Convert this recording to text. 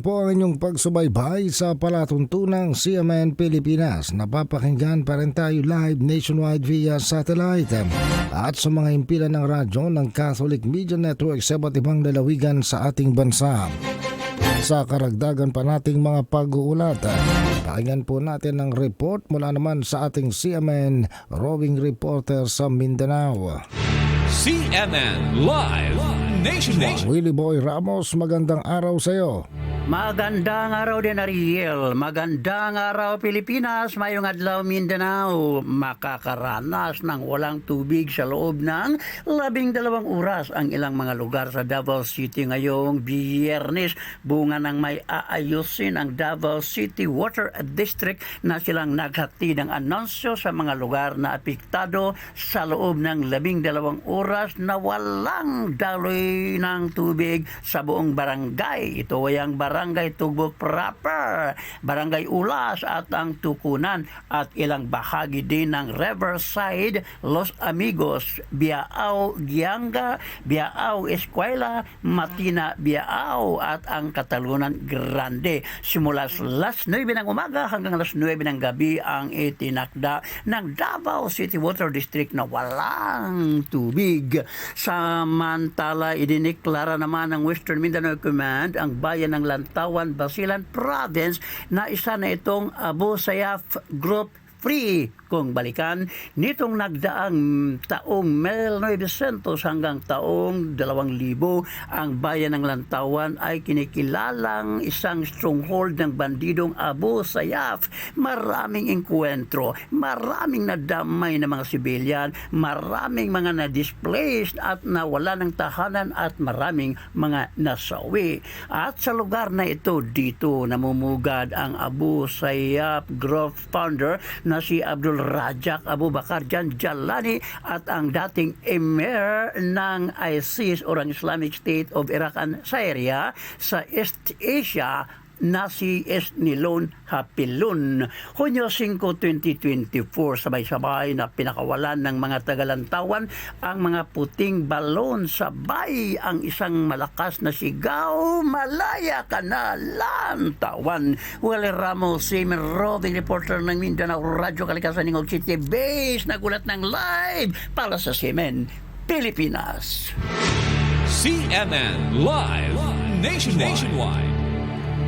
po ang inyong pagsubaybay sa palatuntunang CMN Pilipinas. Napapakinggan pa rin tayo live nationwide via satellite at sa mga impilan ng radyo ng Catholic Media Network sa iba't ibang lalawigan sa ating bansa. Sa karagdagan pa nating mga pag-uulat, pakinggan po natin ang report mula naman sa ating CMN roving reporter sa Mindanao. CNN Live Nationwide. Willie Boy Ramos, magandang araw sa iyo. Magandang araw din Ariel, magandang araw Pilipinas, mayong adlaw Mindanao, makakaranas ng walang tubig sa loob ng labing dalawang oras ang ilang mga lugar sa Davao City ngayong biyernes. Bunga ng may aayusin ang Davao City Water District na silang naghati ng anonsyo sa mga lugar na apektado sa loob ng labing dalawang oras na walang daloy ng tubig sa buong barangay. Ito ay ang Barangay Tugbo proper, Barangay Ulas at ang Tukunan at ilang bahagi din ng Riverside, Los Amigos, Biao, Gianga, Biao, Escuela, Matina, Biao at ang Katalunan Grande. Simula sa alas 9 ng umaga hanggang alas 9 ng gabi ang itinakda ng Davao City Water District na walang tubig. Samantala, idiniklara naman ng Western Mindanao Command ang bayan ng Lantawan, Basilan Province na isa na itong Abu Sayyaf Group free kung balikan nitong nagdaang taong 1900 hanggang taong 2000 ang bayan ng Lantawan ay kinikilalang isang stronghold ng bandidong Abu Sayyaf. Maraming engkwentro maraming nadamay na mga sibilyan maraming mga na-displaced at nawala ng tahanan at maraming mga nasawi. At sa lugar na ito dito namumugad ang Abu Sayyaf Grove founder na si Abdul Rajak Abu Bakar Jan Jalani at ang dating emir ng ISIS o ang Islamic State of Iraq and Syria sa East Asia na si Esnilon Hapilun. Hunyo 5, 2024, sabay-sabay na pinakawalan ng mga tagalantawan ang mga puting balon sabay ang isang malakas na sigaw, malaya ka na, lantawan. Wale Ramos, Seaman Roving Reporter ng Mindanao Radio Kalikasan ng City Base, nagulat ng live para sa Seaman, Pilipinas. CNN Live Nationwide.